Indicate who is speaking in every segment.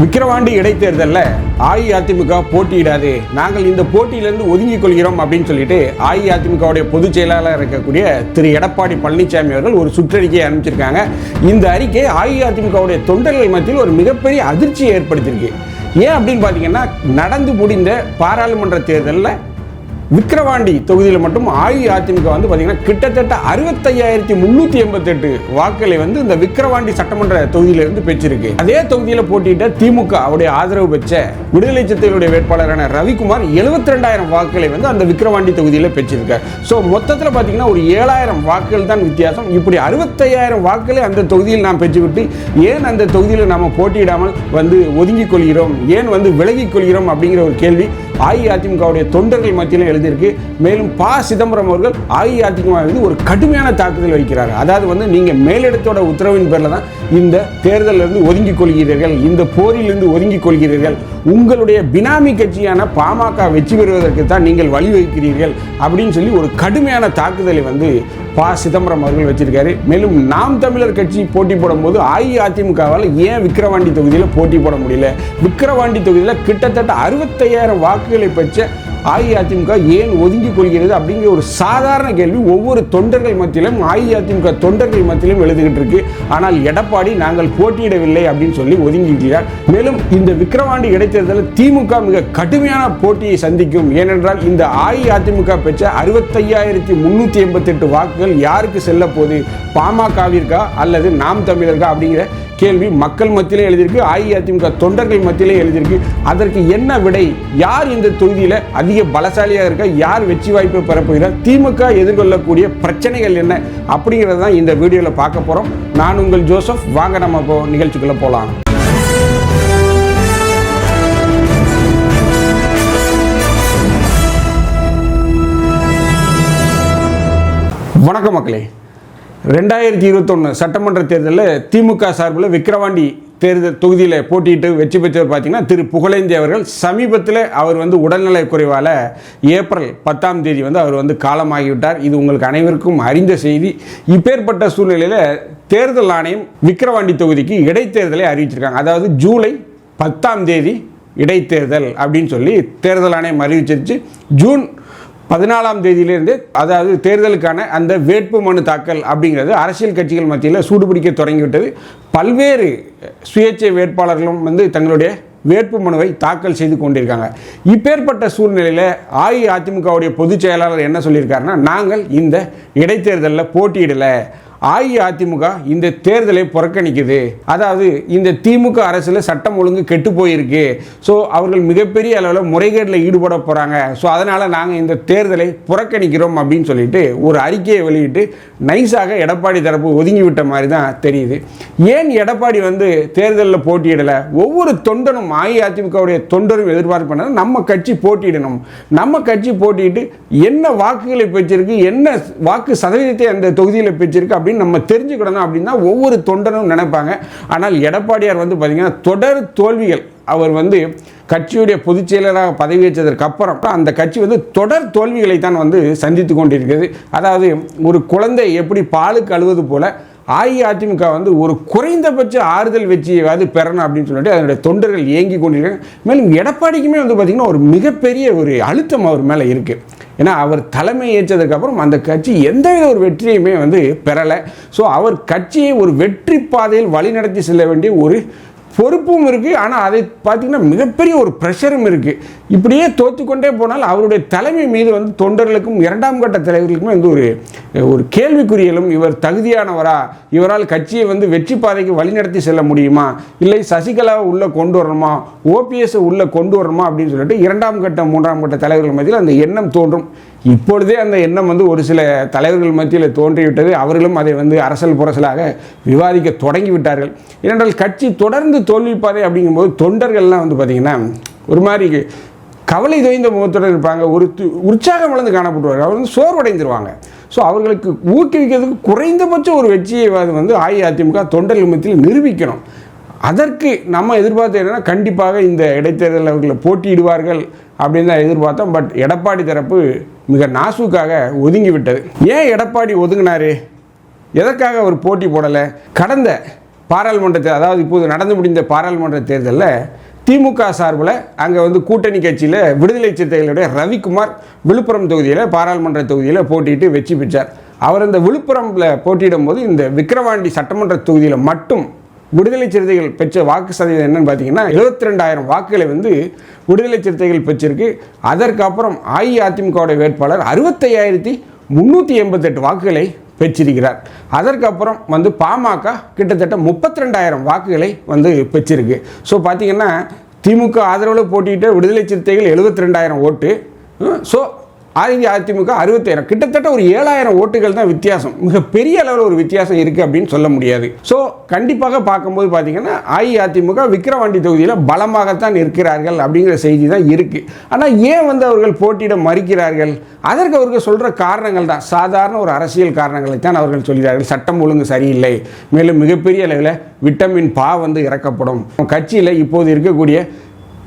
Speaker 1: விக்கிரவாண்டி இடைத்தேர்தலில் அஇஅதிமுக போட்டியிடாது. நாங்கள் இந்த போட்டியிலிருந்து ஒதுங்கிக் கொள்கிறோம் அப்படின்னு சொல்லிட்டு அஇஅதிமுகவுடைய பொதுச் செயலாளர் இருக்கக்கூடிய திரு எடப்பாடி பழனிசாமி அவர்கள் ஒரு சுற்றறிக்கையை அனுப்பிச்சிருக்காங்க. இந்த அறிக்கை அஇஅதிமுகவுடைய தொண்டர்கள் மத்தியில் ஒரு மிகப்பெரிய அதிர்ச்சியை ஏற்படுத்தியிருக்கு. ஏன் அப்படின்னு பார்த்தீங்கன்னா நடந்து முடிந்த பாராளுமன்ற தேர்தலில் விக்கிரவாண்டி தொகுதியில் மட்டும் அஇஅதிமுக வந்து பார்த்தீங்கன்னா கிட்டத்தட்ட அறுபத்தையாயிரத்தி முந்நூற்றி எண்பத்தெட்டு வாக்குகளை வந்து இந்த விக்கிரவாண்டி சட்டமன்ற தொகுதியிலிருந்து பெற்றிருக்கு. அதே தொகுதியில் போட்டியிட்ட திமுக அவருடைய ஆதரவு பெற்ற விடுதலை சிறுத்தைகளுடைய வேட்பாளரான ரவிக்குமார் எழுபத்தி ரெண்டாயிரம் வாக்குகளை வந்து அந்த விக்கிரவாண்டி தொகுதியில் பெற்றிருக்கார். ஸோ மொத்தத்தில் பார்த்தீங்கன்னா ஒரு ஏழாயிரம் வாக்குகள் தான் வித்தியாசம். இப்படி அறுபத்தையாயிரம் வாக்குகளை அந்த தொகுதியில் நாம் பெற்றுவிட்டு ஏன் அந்த தொகுதியில் நாம் போட்டியிடாமல் வந்து ஒதுங்கிக் கொள்கிறோம்? ஏன் வந்து விலகிக் கொள்கிறோம்? அப்படிங்கிற ஒரு கேள்வி அஇஅதிமுகவுடைய தொண்டர்கள் மத்தியில் எழுதியிருக்கு. மேலும் ப. சிதம்பரம் அவர்கள் அஇஅதிமுக மீது ஒரு கடுமையான தாக்குதல் வைக்கிறார். அதாவது வந்து நீங்கள் மேலிடத்தோட உத்தரவின் பேரில் தான் இந்த தேர்தலில் இருந்து ஒதுங்கிக் கொள்கிறீர்கள். இந்த போரிலிருந்து ஒதுங்கிக் கொள்கிறீர்கள். உங்களுடைய பினாமி கட்சியான பாமக வெற்றி பெறுவதற்கு தான் நீங்கள் வழிவகுக்கிறீர்கள் அப்படின்னு சொல்லி ஒரு கடுமையான தாக்குதலை வந்து ப. சிதம்பரம் அவர்கள் வச்சிருக்காரு. மேலும் நாம் தமிழர் கட்சி போட்டி போடும்போது அஇஅதிமுகவால் ஏன் விக்கிரவாண்டி தொகுதியில் போட்டி போட முடியல? விக்கிரவாண்டி தொகுதியில் கிட்டத்தட்ட அறுபத்தையாயிரம் வாக்குகளை பெற்ற அஇஅதிமுக ஏன் ஒதுங்கிக் கொள்கிறது அப்படிங்கிற ஒரு சாதாரண கேள்வி ஒவ்வொரு தொண்டர்கள் மத்தியிலும் அஇஅதிமுக தொண்டர்கள் மத்தியிலும் எழுதுகிட்டு இருக்கு. ஆனால் எடப்பாடி நாங்கள் போட்டியிடவில்லை அப்படின்னு சொல்லி ஒதுங்கிக்கிறார் மேலும் இந்த விக்கிரவாண்டி இடைத்தேர்தலில் திமுக மிக கடுமையான போட்டியை சந்திக்கும். ஏனென்றால் இந்த அஇஅதிமுக பெற்ற அறுபத்தையாயிரத்தி முன்னூற்றி எண்பத்தெட்டு வாக்குகள் யாருக்கு செல்ல போகுது? பாமகவிற்கா அல்லது நாம் தமிழர்கா அப்படிங்கிற கேள்வி மக்கள் மத்தியிலே எழுதியிருக்கு அஇஅதிமுக தொண்டர்கள் மத்தியிலே எழுதியிருக்கு. அதற்கு என்ன விடை? யார் இந்த தொகுதியில் அதிக பலசாலியாக இருக்க? யார் வெற்றி வாய்ப்பை பெறப்போகிறார்? திமுக எதிர்கொள்ளக்கூடிய பிரச்சனைகள் என்ன? அப்படிங்கிறத தான் இந்த வீடியோவில் பார்க்க போகிறோம் நான் உங்கள் ஜோசப். வாங்க நம்ம இப்போ நிகழ்ச்சிக்குள்ளே போகலாம் வணக்கம் மக்களே. ரெண்டாயிரத்தி இருபத்தொன்று சட்டமன்ற தேர்தலில் திமுக சார்பில் விக்கிரவாண்டி தேர்தல் தொகுதியில் போட்டியிட்டு வெற்றி பெற்றவர் பார்த்தீங்கன்னா திரு புகழேந்தி அவர்கள். சமீபத்தில் அவர் வந்து உடல்நலை குறைவால் ஏப்ரல் பத்தாம் தேதி வந்து அவர் வந்து காலமாகிவிட்டார். இது உங்களுக்கு அனைவருக்கும் அறிந்த செய்தி. இப்பேற்பட்ட சூழ்நிலையில் தேர்தல் ஆணையம் விக்கிரவாண்டி தொகுதிக்கு இடைத்தேர்தலை அறிவிச்சிருக்காங்க. அதாவது ஜூலை பத்தாம் தேதி இடைத்தேர்தல் அப்படின்னு சொல்லி தேர்தல் ஆணையம் அறிவிச்சிருச்சு. ஜூன் பதினாலாம் தேதியிலிருந்து அதாவது தேர்தலுக்கான அந்த வேட்பு மனு தாக்கல் அப்படிங்கிறது அரசியல் கட்சிகள் மத்தியில் சூடுபிடிக்க தொடங்கிவிட்டது. பல்வேறு சுயேட்சை வேட்பாளர்களும் வந்து தங்களுடைய வேட்பு மனுவை தாக்கல் செய்து கொண்டிருக்காங்க. இப்பேற்பட்ட சூழ்நிலையில் அஇஅதிமுகவுடைய பொதுச் செயலாளர் என்ன சொல்லியிருக்காருன்னா நாங்கள் இந்த இடைத்தேர்தலில் போட்டியிடலை. அஇஅதிமுக இந்த தேர்தலை புறக்கணிக்குது. அதாவது இந்த திமுக அரசில் சட்டம் ஒழுங்கு கெட்டு போயிருக்கு. ஸோ அவர்கள் மிகப்பெரிய அளவில் முறைகேட்டில் ஈடுபட போகிறாங்க ஸோ அதனால் நாங்கள் இந்த தேர்தலை புறக்கணிக்கிறோம் அப்படின்னு சொல்லிட்டு ஒரு அறிக்கையை வெளியிட்டு நைஸாக எடப்பாடி தரப்பு ஒதுங்கி விட்ட மாதிரி தான் தெரியுது. ஏன் எடப்பாடி வந்து தேர்தலில் போட்டியிடலை? ஒவ்வொரு தொண்டனும் அஇஅதிமுகவுடைய தொண்டரும் எதிர்பார்ப்பு நம்ம கட்சி போட்டியிடணும். நம்ம கட்சி போட்டியிட்டு என்ன வாக்குகளை பெற்றிருக்கு என்ன வாக்கு சதவீதத்தை அந்த தொகுதியில் பெற்றிருக்கு அப்படின்னு நம்ம தெரிஞ்சுக்கிடணும் அப்படின்னா ஒவ்வொரு தொண்டனும் நினைப்பாங்க. ஆனால் எடப்பாடியார் வந்து பார்த்திங்கன்னா தொடர் தோல்விகள். அவர் வந்து கட்சியுடைய பொதுச் செயலராக பதவியேற்றதற்கு அப்புறம் அந்த கட்சி வந்து தொடர் தோல்விகளை தான் வந்து சந்தித்து கொண்டிருக்கிறது. அதாவது ஒரு குழந்தை எப்படி பாலுக்கு அழுவது போல அஇஅதிமுக வந்து ஒரு குறைந்தபட்ச ஆறுதல் வெற்றியாவது பெறணும் அப்படின்னு சொல்லிட்டு அதனுடைய தொண்டர்கள் இயங்கி கொண்டிருக்காங்க. மேலும் எடப்பாடிக்குமே வந்து பார்த்திங்கன்னா ஒரு மிகப்பெரிய ஒரு அழுத்தம் அவர் மேலே இருக்குது ஏன்னா அவர் தலைமை ஏற்றதுக்கப்புறம் அந்த கட்சி எந்தவித ஒரு வெற்றியுமே வந்து பெறலை. ஸோ அவர் கட்சியை ஒரு வெற்றி பாதையில் வழிநடத்தி செல்ல வேண்டிய ஒரு பொறுப்பும் இருக்குது ஆனால் அதை பார்த்திங்கன்னா மிகப்பெரிய ஒரு ப்ரெஷரும் இருக்குது இப்படியே தோத்துக்கொண்டே போனால் அவருடைய தலைமை மீது வந்து தொண்டர்களுக்கும் இரண்டாம் கட்ட தலைவர்களுக்கும் வந்து ஒரு ஒரு கேள்விக்குறியலும் இவர் தகுதியானவரா? இவரால் கட்சியை வந்து வெற்றி பாதைக்கு வழிநடத்தி செல்ல முடியுமா? இல்லை சசிகலாவை உள்ளே கொண்டு வரணுமா? ஓபிஎஸ்ஸை உள்ளே கொண்டு வரணுமா? அப்படின்னு சொல்லிட்டு இரண்டாம் கட்ட மூன்றாம் கட்ட தலைவர்கள் மத்தியில் அந்த எண்ணம் தோன்றும். இப்பொழுதே அந்த எண்ணம் வந்து ஒரு சில தலைவர்கள் மத்தியில் தோன்றிவிட்டது. அவர்களும் அதை வந்து அரசல் புரசலாக விவாதிக்க தொடங்கி விட்டார்கள் ஏனென்றால் கட்சி தொடர்ந்து தோல்விப்பாதை அப்படிங்கும்போது தொண்டர்கள்லாம் வந்து பார்த்திங்கன்னா ஒரு மாதிரி கவலை தோய்ந்த முகத்துடன் இருப்பாங்க. ஒரு து- உற்சாகம் வளர்ந்து காணப்படுவார்கள் அவர் வந்து சோர்வடைந்துருவாங்க. ஸோ அவர்களுக்கு ஊக்குவிக்கிறதுக்கு குறைந்தபட்ச ஒரு வெற்றியை வந்து அஇஅதிமுக தொண்டர்கள் மத்தியில் நிரூபிக்கணும். அதற்கு நம்ம எதிர்பார்த்த என்னென்னா கண்டிப்பாக இந்த இடைத்தேர்தலில் அவர்களை போட்டியிடுவார்கள் அப்படின்னு தான் எதிர்பார்த்தோம். பட் எடப்பாடி தரப்பு மிக நாசுக்காக ஒதுங்கிவிட்டது. ஏன் எடப்பாடி ஒதுங்கினாரு? எதற்காக அவர் போட்டி போடலை? கடந்த பாராளுமன்ற அதாவது இப்போது நடந்து முடிந்த பாராளுமன்ற தேர்தலில் திமுக சார்பில் அங்கே வந்து கூட்டணி கட்சியில் விடுதலை சிறுத்தைகளுடைய ரவிக்குமார் விழுப்புரம் தொகுதியில் பாராளுமன்ற தொகுதியில் போட்டியிட்டு வெற்றி பெற்றார். அவர் இந்த விழுப்புரம்ல போட்டியிடும் போது இந்த விக்கிரவாண்டி சட்டமன்ற தொகுதியில் மட்டும் விடுதலை சிறுத்தைகள் பெற்ற வாக்கு சதவீதம் என்னன்னு பார்த்தீங்கன்னா எழுபத்தி ரெண்டாயிரம் வாக்குகளை வந்து விடுதலை சிறுத்தைகள் பெற்றிருக்கு. அதற்கு அப்புறம் அஇஅதிமுகவுடைய வேட்பாளர் அறுபத்தையாயிரத்தி முந்நூற்றி எண்பத்தெட்டு வாக்குகளை பெற்றிருக்கிறார். அதற்கப்புறம் வந்து பாமக கிட்டத்தட்ட முப்பத்தி ரெண்டாயிரம் வாக்குகளை வந்து பெற்றிருக்கு. ஸோ பார்த்தீங்கன்னா திமுக ஆதரவில் போட்டியிட்ட விடுதலை சிறுத்தைகள் எழுபத்தி ரெண்டாயிரம் ஓட்டு ஸோ அஇஅதிமுக அறுபத்தாயிரம் கிட்டத்தட்ட ஒரு ஏழாயிரம் ஓட்டுகள் தான் வித்தியாசம். மிக பெரிய அளவில் ஒரு வித்தியாசம் இருக்குது அப்படின்னு சொல்ல முடியாது. ஸோ கண்டிப்பாக பார்க்கும்போது பார்த்தீங்கன்னா அஇஅதிமுக விக்கிரவாண்டி தொகுதியில் பலமாகத்தான் இருக்கிறார்கள் அப்படிங்கிற செய்தி தான் இருக்குது ஆனால் ஏன் வந்து அவர்கள் போட்டியிட மறுக்கிறார்கள்? அதற்கு அவர்கள் சொல்கிற காரணங்கள் தான். சாதாரண ஒரு அரசியல் காரணங்களை தான் அவர்கள் சொல்கிறார்கள். சட்டம் ஒழுங்கு சரியில்லை. மேலும் மிகப்பெரிய அளவில் விட்டமின் பா வந்து இறக்கப்படும். கட்சியில் இப்போது இருக்கக்கூடிய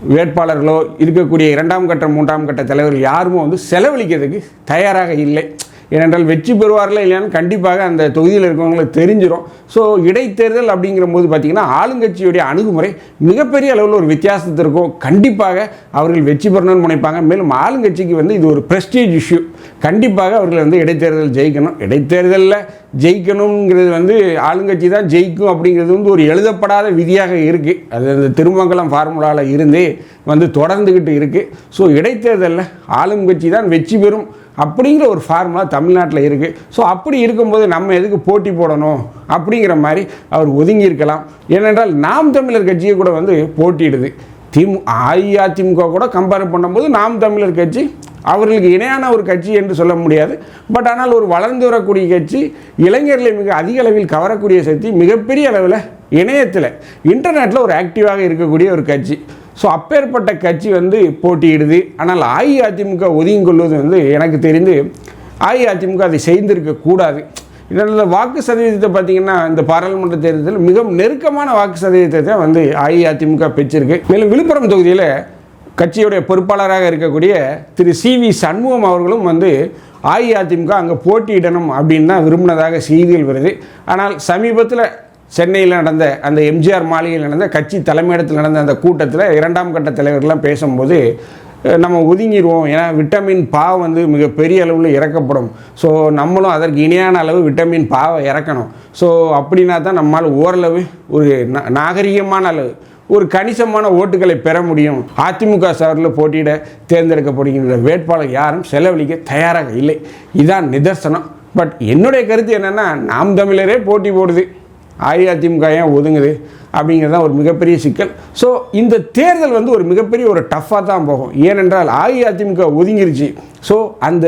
Speaker 1: வேட்பாளர்களோ இருக்கக்கூடிய இரண்டாம் கட்ட மூன்றாம் கட்ட தலைவர்கள் யாருமோ வந்து செலவழிக்கிறதுக்கு தயாராக இல்லை. ஏனென்றால் வெற்றி பெறுவார்களா இல்லையான்னு கண்டிப்பாக அந்த தொகுதியில் இருக்கவங்களுக்கு தெரிஞ்சிடும் ஸோ இடைத்தேர்தல் அப்படிங்கிற போது பார்த்தீங்கன்னா ஆளுங்கட்சியுடைய அணுகுமுறை மிகப்பெரிய அளவில் ஒரு வித்தியாசத்தை இருக்கும். கண்டிப்பாக அவர்கள் வெற்றி பெறணும்னு நினைப்பாங்க. மேலும் ஆளுங்கட்சிக்கு வந்து இது ஒரு ப்ரெஸ்டீஜ் இஷ்யூ கண்டிப்பாக அவர்கள் வந்து இடைத்தேர்தல் ஜெயிக்கணும். இடைத்தேர்தலில் ஜெயிக்கணுங்கிறது வந்து ஆளுங்கட்சி தான் ஜெயிக்கும் அப்படிங்கிறது வந்து ஒரு எழுதப்படாத விதியாக இருக்குது அது அந்த திருமங்கலம் ஃபார்முலாவில் இருந்தே வந்து தொடர்ந்துக்கிட்டு இருக்குது ஸோ இடைத்தேர்தலில் ஆளுங்கட்சி தான் வெற்றி பெறும் அப்படிங்கிற ஒரு ஃபார்முலா தமிழ்நாட்டில் இருக்குது ஸோ அப்படி இருக்கும்போது நம்ம எதுக்கு போட்டி போடணும்? அப்படிங்கிற மாதிரி அவர் ஒதுங்கி இருக்கலாம். ஏனென்றால் நாம் தமிழர் கட்சியை கூட வந்து போட்டியிடுது. திமு அஇஅதிமுக கூட கம்பேர் பண்ணும்போது நாம் தமிழர் கட்சி அவர்களுக்கு இணையான ஒரு கட்சி என்று சொல்ல முடியாது. பட் ஆனால் ஒரு வளர்ந்து வரக்கூடிய கட்சி இளைஞர்களை மிக அதிக அளவில் கவரக்கூடிய சக்தி மிகப்பெரிய அளவில் இணையத்தில் இன்டர்நெட்டில் ஒரு ஆக்டிவாக இருக்கக்கூடிய ஒரு கட்சி. ஸோ அப்பேற்பட்ட கட்சி வந்து போட்டியிடுது. ஆனால் அஇஅதிமுக ஒதுங்கி கொள்வது வந்து எனக்கு தெரிந்து அஇஅதிமுக அதை செய்திருக்கக்கூடாது இதனால் வாக்கு சதவீதத்தை பார்த்தீங்கன்னா இந்த பாராளுமன்ற தேர்தலில் மிக நெருக்கமான வாக்கு சதவீதத்தை தான் வந்து அஇஅதிமுக பெற்றிருக்கு. மேலும் விழுப்புரம் தொகுதியில் கட்சியுடைய பொறுப்பாளராக இருக்கக்கூடிய திரு சி வி சண்முகம் அவர்களும் வந்து அஇஅதிமுக அங்கே போட்டியிடணும் அப்படின்னு தான் விரும்பினதாக செய்திகள் வருது. ஆனால் சமீபத்தில் சென்னையில் நடந்த அந்த எம்ஜிஆர் மாளிகையில் நடந்த கட்சி தலைமையிடத்தில் நடந்த அந்த கூட்டத்தில் இரண்டாம் கட்ட தலைவர்கள்லாம் பேசும்போது நம்ம ஒதுங்கிடுவோம் ஏன்னா விட்டமின் பா வந்து மிக பெரிய அளவில் இறக்கப்படும். ஸோ நம்மளும் அதற்கு இணையான அளவு விட்டமின் பாவை இறக்கணும். ஸோ அப்படின்னா தான் நம்மால் ஓரளவு ஒரு நாகரிகமான அளவு ஒரு கணிசமான ஓட்டுகளை பெற முடியும். அதிமுக சார்பில் போட்டியிட தேர்ந்தெடுக்கப்படுகின்ற வேட்பாளர் யாரும் செலவழிக்க தயாராக இல்லை. இதான் நிதர்சனம். பட் என்னுடைய கருத்து என்னென்னா நாம் தமிழரே போட்டி போடுது. அஇஅதிமுக ஏன் ஒதுங்குது அப்படிங்கிறது தான் ஒரு மிகப்பெரிய சிக்கல். ஸோ இந்த தேர்தல் வந்து ஒரு மிகப்பெரிய ஒரு டஃப்பாக தான் போகும். ஏனென்றால் அஇஅதிமுக ஒதுங்கிருச்சு. ஸோ அந்த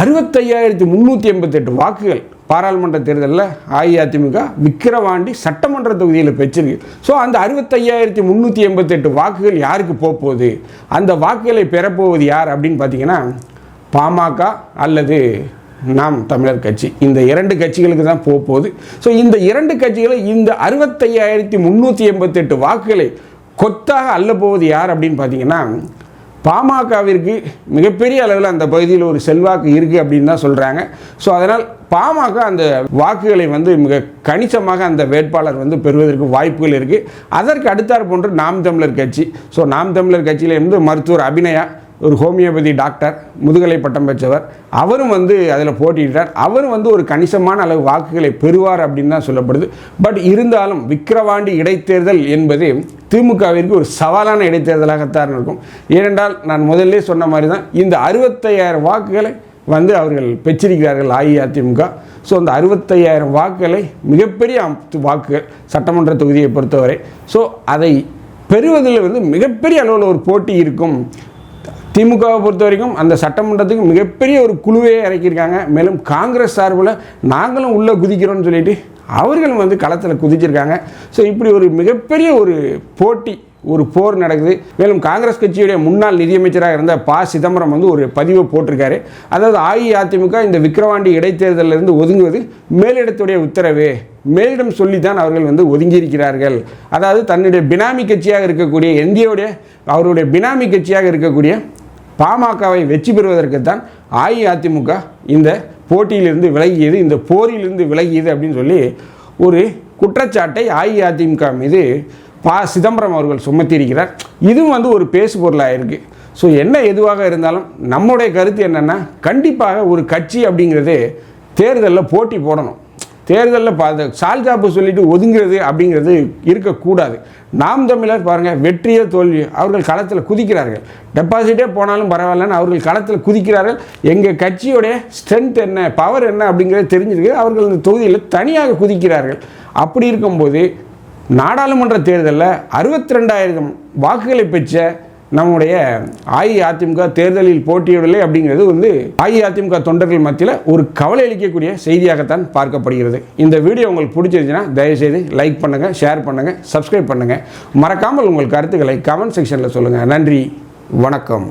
Speaker 1: அறுபத்தையாயிரத்தி முந்நூற்றி எண்பத்தெட்டு வாக்குகள் பாராளுமன்ற தேர்தலில் அஇஅதிமுக விக்கிரவாண்டி சட்டமன்ற தொகுதியில் பெற்றிருக்கு. ஸோ அந்த அறுபத்தையாயிரத்தி முந்நூற்றி எண்பத்தெட்டு வாக்குகள் யாருக்கு போகுது அந்த வாக்குகளை பெறப்போவது யார் அப்படின்னு பார்த்தீங்கன்னா பாமக அல்லது நாம் தமிழர் கட்சி. இந்த இரண்டு கட்சிகளுக்கு தான் போக போகுது. ஸோ இந்த இரண்டு கட்சிகளும் இந்த அறுபத்தையாயிரத்தி முந்நூற்றி எண்பத்தெட்டு வாக்குகளை கொத்தாக அள்ள போவது யார் அப்படின்னு பார்த்தீங்கன்னா பாமகவிற்கு மிகப்பெரிய அளவில் அந்த பகுதியில் ஒரு செல்வாக்கு இருக்குது அப்படின்னு தான் சொல்கிறாங்க ஸோ அதனால் பாமக அந்த வாக்குகளை வந்து மிக கணிசமாக அந்த வேட்பாளர் வந்து பெறுவதற்கு வாய்ப்புகள் இருக்குது அதற்கு அடுத்தார் போன்று நாம் தமிழர் கட்சி. ஸோ நாம் தமிழர் கட்சியிலேருந்து மருத்துவர் அபிநயா ஒரு ஹோமியோபதி டாக்டர் முதுகலை பட்டம் பெற்றவர். அவரும் வந்து அதில் போட்டியிட்டார் அவரும் வந்து ஒரு கணிசமான அளவு வாக்குகளை பெறுவார் அப்படின்னு தான் சொல்லப்படுது. பட் இருந்தாலும் விக்கிரவாண்டி இடைத்தேர்தல் என்பது திமுகவிற்கு ஒரு சவாலான இடைத்தேர்தலாகத்தான் இருக்கும். ஏனென்றால் நான் முதல்ல சொன்ன மாதிரி தான் இந்த அறுபத்தையாயிரம் வாக்குகளை வந்து அவர்கள் பெற்றிருக்கிறார்கள் அஇஅதிமுக. ஸோ அந்த அறுபத்தையாயிரம் வாக்குகளை மிகப்பெரிய வாக்குகள் சட்டமன்ற தொகுதியை பொறுத்தவரை. ஸோ அதை பெறுவதில் வந்து மிகப்பெரிய அளவில் ஒரு போட்டி இருக்கும். திமுகவை பொறுத்த வரைக்கும் அந்த சட்டமன்றத்துக்கு மிகப்பெரிய ஒரு குழுவே இறக்கியிருக்காங்க. மேலும் காங்கிரஸ் சார்பில் நாங்களும் உள்ளே குதிக்கிறோம்னு சொல்லிட்டு அவர்களும் வந்து களத்தில் குதிச்சிருக்காங்க. ஸோ இப்படி ஒரு மிகப்பெரிய ஒரு போட்டி ஒரு போர் நடக்குது. மேலும் காங்கிரஸ் கட்சியுடைய முன்னாள் நிதியமைச்சராக இருந்த ப. சிதம்பரம் வந்து ஒரு பதிவை போட்டிருக்காரு. அதாவது அஇஅதிமுக இந்த விக்கிரவாண்டி இடைத்தேர்தலிருந்து ஒதுங்குவது மேலிடத்துடைய உத்தரவு. மேலிடம் சொல்லித்தான் அவர்கள் வந்து ஒதுங்கியிருக்கிறார்கள். அதாவது தன்னுடைய பினாமி கட்சியாக இருக்கக்கூடிய இந்தியாவுடைய அவருடைய பினாமி கட்சியாக இருக்கக்கூடிய பாமகவை வெற்றி பெறுவதற்கு தான் அஇஅதிமுக இந்த போட்டியிலிருந்து விலகியது இந்த போரிலிருந்து விலகியது அப்படின்னு சொல்லி ஒரு குற்றச்சாட்டை அஇஅதிமுக மீது பா சிதம்பரம் அவர்கள் சுமத்தியிருக்கிறார். இதுவும் வந்து ஒரு பேசு பொருளாக இருக்குது ஸோ என்ன எதுவாக இருந்தாலும் நம்முடைய கருத்து என்னென்னா கண்டிப்பாக ஒரு கட்சி அப்படிங்கிறது தேர்தலில் போட்டி போடணும். தேர்தலில் பார்த்து சால்ஜாப்பு சொல்லிட்டு ஒதுங்கிறது அப்படிங்கிறது இருக்கக்கூடாது. நாம் தமிழர் பாருங்கள் வெற்றியோ தோல்வியோ அவர்கள் களத்தில் குதிக்கிறார்கள். டெபாசிட்டே போனாலும் பரவாயில்லன்னு அவர்கள் களத்தில் குதிக்கிறார்கள். எங்கள் கட்சியோடைய ஸ்ட்ரென்த் என்ன பவர் என்ன அப்படிங்கிறது தெரிஞ்சிருக்கு. அவர்கள் இந்த தொகுதியில் தனியாக குதிக்கிறார்கள். அப்படி இருக்கும்போது நாடாளுமன்ற தேர்தலில் அறுபத்தி ரெண்டாயிரம் வாக்குகளை பெற்ற நம்முடைய அஇஅதிமுக தேர்தலில் போட்டியிடலை அப்படிங்கிறது வந்து அஇஅதிமுக தொண்டர்கள் மத்தியில் ஒரு கவலை அளிக்கக்கூடிய செய்தியாகத்தான் பார்க்கப்படுகிறது. இந்த வீடியோ உங்களுக்கு பிடிச்சிருந்துச்சுன்னா தயவுசெய்து லைக் பண்ணுங்கள் ஷேர் பண்ணுங்கள் சப்ஸ்கிரைப் பண்ணுங்கள் மறக்காமல் உங்கள் கருத்துக்களை கமெண்ட் செக்ஷனில் சொல்லுங்கள் நன்றி வணக்கம்.